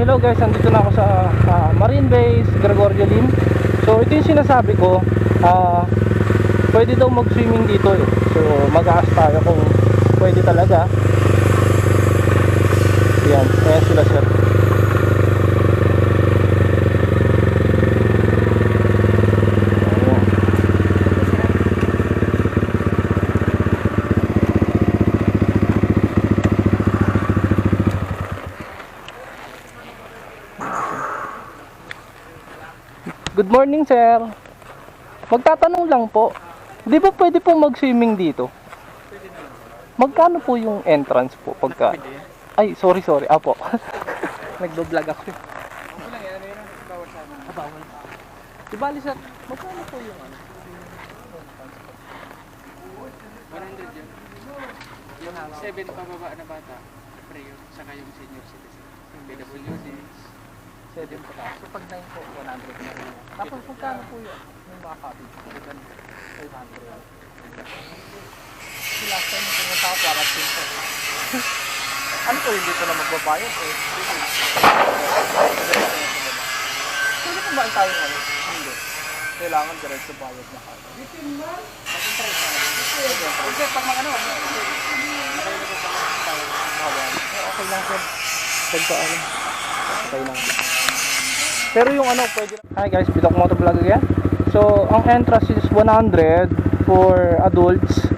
hello guys, nandito na ako sa ah, Marine Base, Gregorio Lim. So, ito yung sinasabi ko, ah, pwede daw mag-swimming dito eh. So, mag-aas tayo kung pwede talaga. Yan, kaya sila sir. Good morning, sir. Magtatanong lang po. Di ba pwede po mag-swimming dito? Magkano po yung entrance po pagka... Ay, sorry, sorry. Apo. Nagdo-vlog ako. eh. Ah, bawal. Di bali, sir. Magkano po yung ano? 100 yun. Yung 7 pababa na bata, pre yun. Saka yung senior citizen. Yung PWD. Pwede po tayo. So, pag 9 po, 100 na rin. Tapos, magkano po yun? Yung mga cottage. 500. Si last time, yung pumunta ako, para po. ano po, hindi ko na magbabayad eh. Pwede kung ba tayo ano? Hindi. Kailangan diretso bayad na ka. Kasi pag mga ano, Okay lang sir. Pagka ano. Okay lang. Pero yung ano, pwede Hi guys, Bidok Moto Vlog again. So, ang entrance is 100 for adults.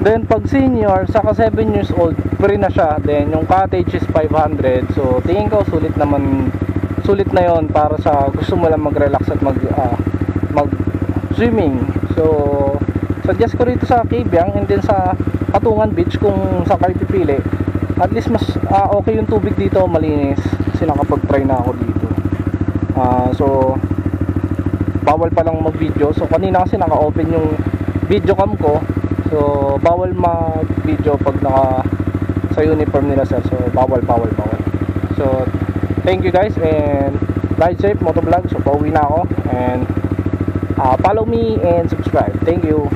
Then, pag senior, saka 7 years old, free na siya. Then, yung cottage is 500. So, tingin ko, sulit naman, sulit na yon para sa gusto mo lang mag-relax at mag, ah, mag swimming. So, suggest ko rito sa Kibyang and then sa Patungan Beach kung sa kayo pipili. At least mas ah, okay yung tubig dito, malinis. Kasi nakapag-try na ako dito. Ah, so, bawal pa lang mag-video. So, kanina kasi naka-open yung video cam ko. So, bawal mag-video pag naka sa uniform nila sir. So, bawal, bawal, bawal. So, thank you guys and ride safe, motovlog. So, pauwi na ako and ah, follow me and subscribe. Thank you.